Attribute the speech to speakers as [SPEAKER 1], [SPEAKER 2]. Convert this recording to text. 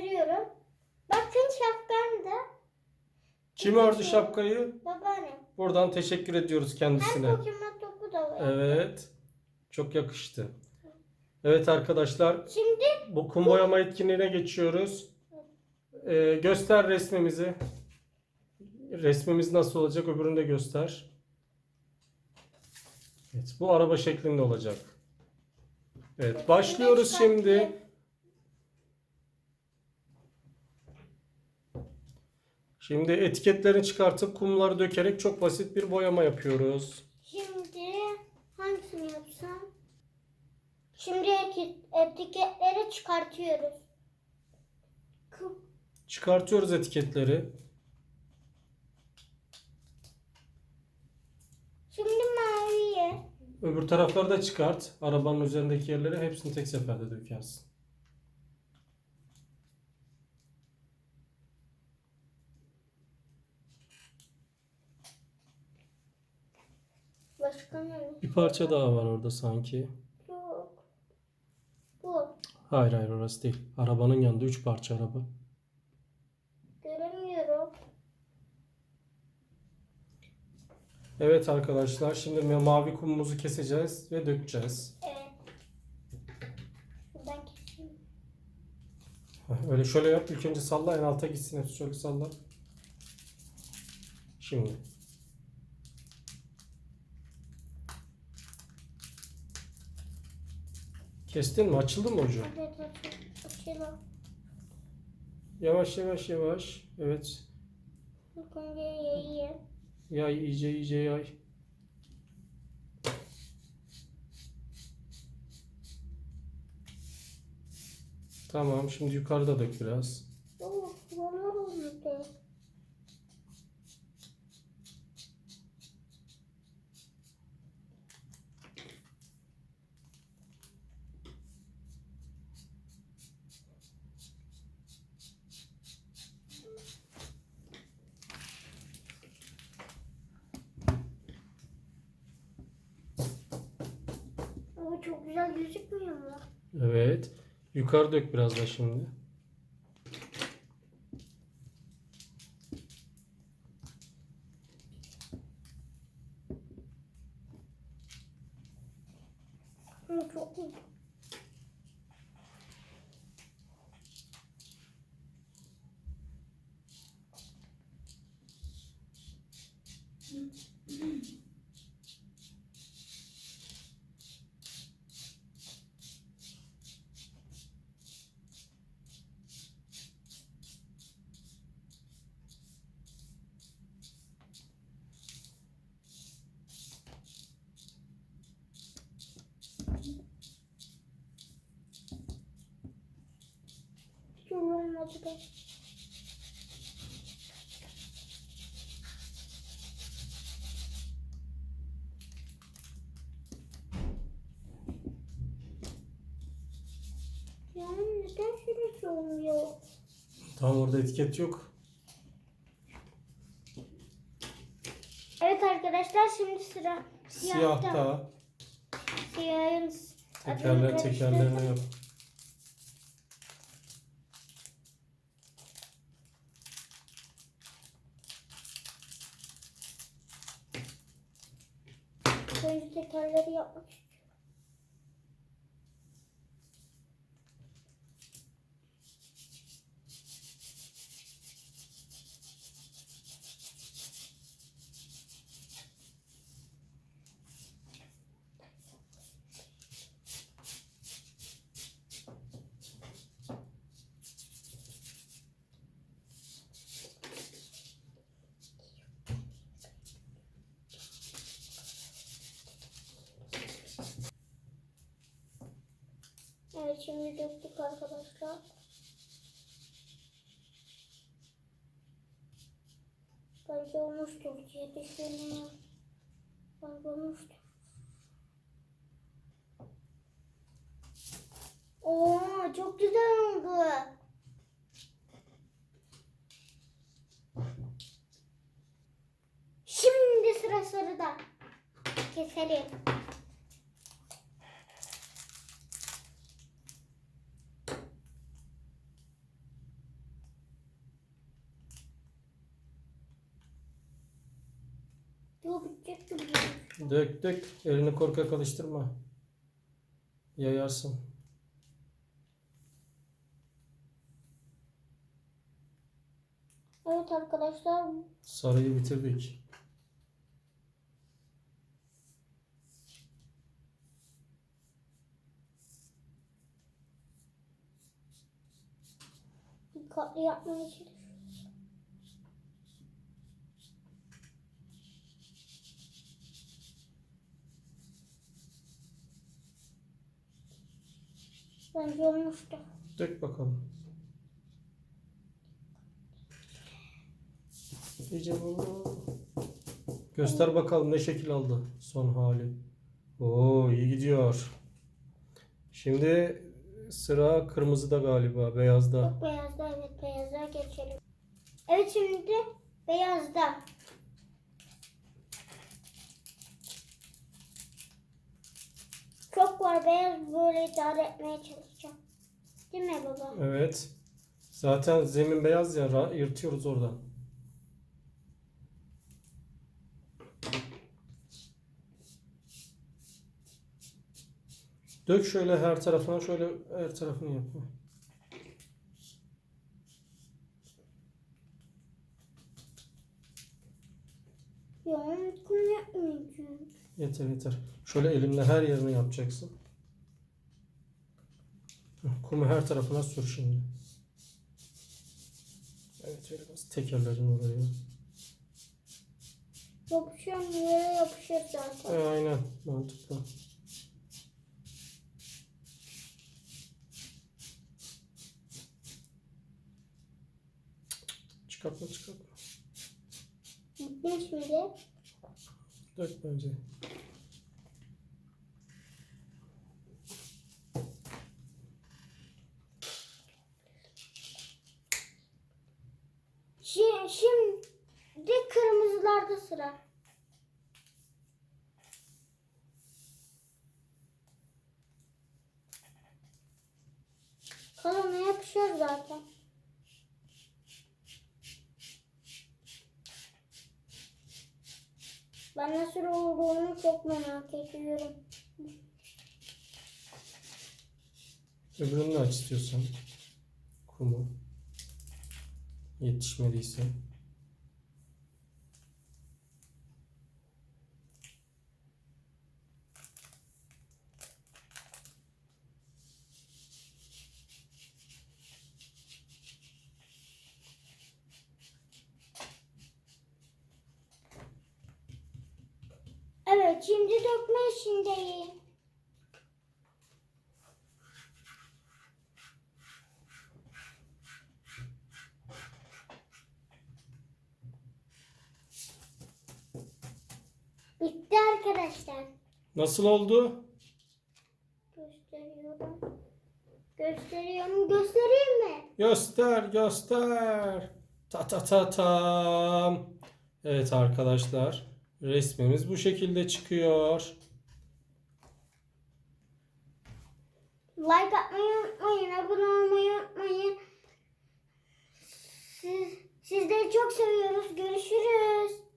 [SPEAKER 1] gösteriyorum. Bakın şapkam da.
[SPEAKER 2] Kim ördü şapkayı?
[SPEAKER 1] Babaannem.
[SPEAKER 2] Buradan teşekkür ediyoruz
[SPEAKER 1] Her
[SPEAKER 2] kendisine.
[SPEAKER 1] Pokemon topu da var.
[SPEAKER 2] Evet. Çok yakıştı. Evet arkadaşlar
[SPEAKER 1] Şimdi
[SPEAKER 2] bu kum boyama etkinliğine geçiyoruz. Ee, göster resmimizi. Resmimiz nasıl olacak öbürünü de göster. Evet bu araba şeklinde olacak. Evet başlıyoruz şimdi. Şimdi etiketlerini çıkartıp kumları dökerek çok basit bir boyama yapıyoruz.
[SPEAKER 1] Şimdi hangisini yapsam? Şimdi eti- etiketleri çıkartıyoruz.
[SPEAKER 2] Çıkartıyoruz etiketleri.
[SPEAKER 1] Şimdi maviye.
[SPEAKER 2] Öbür tarafları da çıkart. Arabanın üzerindeki yerleri hepsini tek seferde dökersin.
[SPEAKER 1] Başka ne?
[SPEAKER 2] Bir parça daha var orada sanki.
[SPEAKER 1] Yok. Bu.
[SPEAKER 2] Hayır hayır orası değil. Arabanın yanında 3 parça araba.
[SPEAKER 1] Göremiyorum.
[SPEAKER 2] Evet arkadaşlar şimdi mavi kumumuzu keseceğiz ve dökeceğiz.
[SPEAKER 1] Evet. Ben keseyim.
[SPEAKER 2] Öyle şöyle yap. İlk önce salla en alta gitsin hepsi şöyle salla. Şimdi. Kestin mi? Açıldı mı ucu?
[SPEAKER 1] Evet açıl. Açıl.
[SPEAKER 2] Yavaş yavaş yavaş. Evet. Yay iyice iyice yay. Tamam şimdi yukarıda dök biraz.
[SPEAKER 1] Oh, Ama çok güzel gözükmüyor mu?
[SPEAKER 2] Evet. Yukarı dök biraz da şimdi.
[SPEAKER 1] Çok iyi. Olmadı be. Yani neden şurası olmuyor?
[SPEAKER 2] Tam orada etiket yok.
[SPEAKER 1] Evet arkadaşlar şimdi sıra
[SPEAKER 2] Siyahta.
[SPEAKER 1] Siyahın
[SPEAKER 2] Tekerler tekerlerine yap.
[SPEAKER 1] Önce tekerleri yapmak şimdi döktük arkadaşlar. Bence olmuştur diye düşünüyorum. Bence olmuştur. Oo çok güzel oldu. Şimdi sıra sarıda. Keselim.
[SPEAKER 2] Dök dök. Elini korkak alıştırma. Yayarsın.
[SPEAKER 1] Evet arkadaşlar
[SPEAKER 2] Sarıyı bitirdik.
[SPEAKER 1] dikkatli yapmaya çalışıyoruz. Bence olmuştu.
[SPEAKER 2] Dök bakalım. İyice bu. Göster bakalım ne şekil aldı son hali. Oo iyi gidiyor. Şimdi sıra kırmızıda galiba, beyazda.
[SPEAKER 1] Yok beyazda evet beyazda geçelim. Evet şimdi beyazda. Çok var beyaz böyle idare etmeye çalışacağım. Değil mi baba?
[SPEAKER 2] Evet. Zaten zemin beyaz ya, yırtıyoruz oradan. Dök şöyle her tarafına, şöyle her tarafını yap.
[SPEAKER 1] Yoğun yapmayacağım.
[SPEAKER 2] Yeter yeter. Şöyle elimle her yerine yapacaksın. Kumu her tarafına sür şimdi. Evet öyle bas. Tekerlerin oraya.
[SPEAKER 1] Mu? Yere yapışır zaten.
[SPEAKER 2] E, aynen mantıklı. Çıkartma çıkartma.
[SPEAKER 1] Bitmiş miydi?
[SPEAKER 2] Dök bence.
[SPEAKER 1] Şimdi, şimdi kırmızılarda sıra. Kalana yapışıyor zaten. Ben nasıl olduğunu çok merak ediyorum.
[SPEAKER 2] Öbürünü aç istiyorsan. Kumu. Yetişmediyse.
[SPEAKER 1] Evet şimdi dökme işindeyim. Bitti arkadaşlar.
[SPEAKER 2] Nasıl oldu?
[SPEAKER 1] Gösteriyorum. Gösteriyorum. Göstereyim mi?
[SPEAKER 2] Göster, göster. Ta ta ta tam. Evet arkadaşlar, resmimiz bu şekilde çıkıyor.
[SPEAKER 1] Like atmayı unutmayın. Abone olmayı unutmayın. Siz, sizleri çok seviyoruz. Görüşürüz.